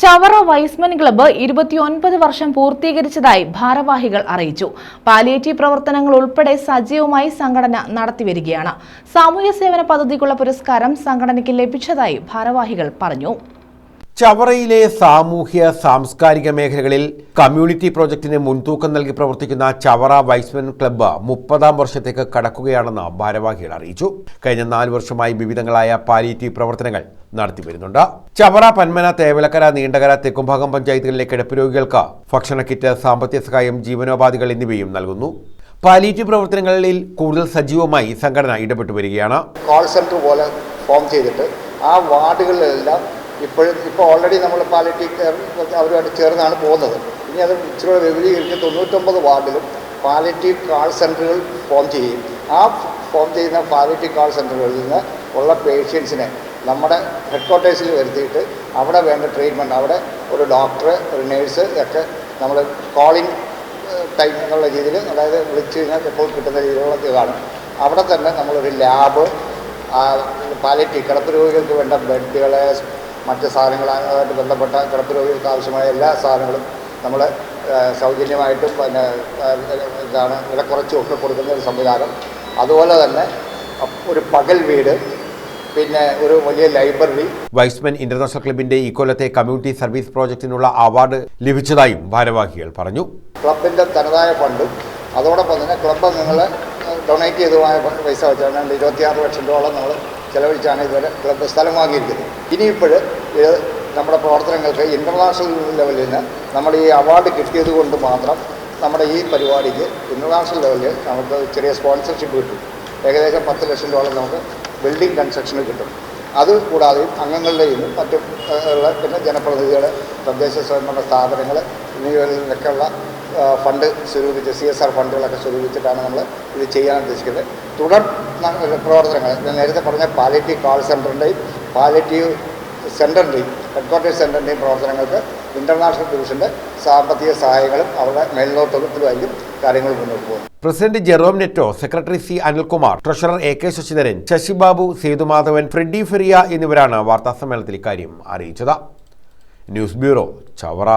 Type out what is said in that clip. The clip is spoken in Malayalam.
ചവറ വൈസ്മൻ ക്ലബ്ബ് ഇരുപത്തിയൊൻപത് വർഷം പൂർത്തീകരിച്ചതായി ഭാരവാഹികൾ അറിയിച്ചു. പാലിയേറ്റീവ് പ്രവർത്തനങ്ങൾ ഉൾപ്പെടെ സജീവമായി സംഘടന നടത്തിവരികയാണ്. സാമൂഹ്യ സേവന പദ്ധതിക്കുള്ള പുരസ്കാരം സംഘടനയ്ക്ക് ലഭിച്ചതായി ഭാരവാഹികൾ പറഞ്ഞു. ചവറയിലെ സാമൂഹ്യ സാംസ്കാരിക മേഖലകളിൽ കമ്മ്യൂണിറ്റി പ്രോജക്റ്റിന് മുൻതൂക്കം നൽകി പ്രവർത്തിക്കുന്ന ചവറ വൈസ്മെൻ ക്ലബ്ബ് മുപ്പതാം വർഷത്തേക്ക് കടക്കുകയാണെന്ന് ഭാരവാഹികൾ അറിയിച്ചു. കഴിഞ്ഞ നാല് വർഷമായി വിവിധങ്ങളായ പാലിയേറ്റീവ് പ്രവർത്തനങ്ങൾ നടത്തിവരുന്നുണ്ട് ചവറ പന്മന തേവലക്കര നീണ്ടകര തെക്കുംഭാഗം പഞ്ചായത്തുകളിലെ കിടപ്പ് രോഗികൾക്ക് ഭക്ഷണ കിറ്റ് സാമ്പത്തിക സഹായം ജീവനോപാധികൾ എന്നിവയും നൽകുന്നു. പാലിയേറ്റീവ് പ്രവർത്തനങ്ങളിൽ കൂടുതൽ സജീവമായി സംഘടന ഇടപെട്ടു വരികയാണ് കോൾ സെന്റർ പോലെ ഫോം ചെയ്തിട്ട് ആ വാർഡുകളിലെല്ലാം ഇപ്പോഴും ഇപ്പോൾ ഓൾറെഡി നമ്മൾ പാലിറ്റി അവരുമായിട്ട് ചേർന്നാണ് പോകുന്നത്. ഇനി അത് ഇച്ചിരി വിപുലീകരിച്ച് തൊണ്ണൂറ്റൊമ്പത് വാർഡിലും പാലിറ്റീവ് കാൾ സെന്ററുകൾ ഫോം ചെയ്യും. ആ ഫോം ചെയ്യുന്ന പാലിറ്റീവ് കാൾ സെന്ററുകളിൽ നിന്ന് ഉള്ള പേഷ്യൻസിനെ നമ്മുടെ ഹെഡ് ക്വാർട്ടേഴ്സിൽ വരുത്തിയിട്ട് അവിടെ വേണ്ട ട്രീറ്റ്മെന്റ് അവിടെ ഒരു ഡോക്ടർ ഒരു നേഴ്സ് ഒക്കെ നമ്മൾ കോളിംഗ് ടൈം എന്നുള്ള രീതിയിൽ അതായത് വിളിച്ചു കഴിഞ്ഞാൽ എപ്പോൾ കിട്ടുന്ന രീതിയിലുള്ള ഇതാണ് അവിടെ തന്നെ നമ്മളൊരു ലാബ് പാലിറ്റി കിടപ്പ് രോഗികൾക്ക് വേണ്ട ബെഡുകൾ മറ്റ് സാധനങ്ങളുമായിട്ട് ബന്ധപ്പെട്ട കിടപ്പ് രോഗികൾക്ക് ആവശ്യമായ എല്ലാ സാധനങ്ങളും നമ്മൾ സൗജന്യമായിട്ടും പിന്നെ ഇതാണ് എന്താണ് വില കുറച്ച് ഒക്കെ കൊടുക്കുന്ന ഒരു സംവിധാനം. അതുപോലെ തന്നെ ഒരു പകൽ വീട് പിന്നെ ഒരു വലിയ ലൈബ്രറി. വൈസ്മെൻ ഇന്റർനാഷണൽ ക്ലബിന്റെ ഇക്കൊല്ലത്തെ കമ്മ്യൂണിറ്റി സർവീസ് പ്രോജക്റ്റിനുള്ള അവാർഡ് ലഭിച്ചതായും ഭാരവാഹികൾ പറഞ്ഞു. ക്ലബിന്റെ തനതായ ഫണ്ടും അതോടൊപ്പം തന്നെ ക്ലബ് നിങ്ങൾ ഡൊണേറ്റ് ചെയ്തതുമായ പൈസ വെച്ചാണ് ഇരുപത്തിയാറ് ലക്ഷം രൂപയോളം നമ്മൾ ചെലവഴിച്ചാണ് ഇതുവരെ ക്ലബ്ബ് സ്ഥലം വാങ്ങിയിരിക്കുന്നത്. ഇനിയിപ്പോൾ നമ്മുടെ പ്രവർത്തനങ്ങൾക്ക് ഇന്റർനാഷണൽ ലെവലിൽ നിന്ന് നമ്മൾ ഈ അവാർഡ് കിട്ടിയത് കൊണ്ട് മാത്രം നമ്മുടെ ഈ പരിപാടിക്ക് ഇന്റർനാഷണൽ ലെവലിൽ നമുക്ക് ചെറിയ സ്പോൺസർഷിപ്പ് കിട്ടും. ഏകദേശം പത്ത് ലക്ഷം രൂപ നമുക്ക് ബിൽഡിംഗ് കൺസ്ട്രക്ഷന് കിട്ടും. അത് കൂടാതെയും അംഗങ്ങളുടെ നിന്നും മറ്റും ഉള്ള പിന്നെ ജനപ്രതിനിധികൾ തദ്ദേശ സ്വയംഭരണ സ്ഥാപനങ്ങൾ എന്നിവരിൽ ആ, ഫണ്ട് സ്വരൂപിച്ച് സി എസ് ആർ ഫണ്ടുകളൊക്കെ സ്വരൂപിച്ചിട്ടാണ് നമ്മൾ ഇത് ചെയ്യാൻ ഉദ്ദേശിക്കുന്നത്. തുടർ പ്രവർത്തനങ്ങൾ ഞാൻ നേരത്തെ പറഞ്ഞ പാലിറ്റീവ് കാൾ സെന്ററിന്റെയും പാലിറ്റീവ് സെന്ററിന്റെയും ഹെഡ് ക്വാർട്ടേഴ്സ് സെന്ററിന്റെയും പ്രവർത്തനങ്ങൾക്ക് ഇന്റർനാഷണൽ ഡിവിഷന്റെ സാമ്പത്തിക സഹായങ്ങളും അവരുടെ മേൽനോട്ടത്തിലുമായിരിക്കും കാര്യങ്ങൾ മുന്നോട്ട് പോകും president Jerome Netto secretary C Anilkumar treasurer A K Sasidharan Sasibabu Sethumadhavan Freddy Feria എന്നിവരാണ് വാർത്താസമ്മേളനത്തിൽ ഇക്കാര്യം അറിയിച്ചത്. News bureau Chavara.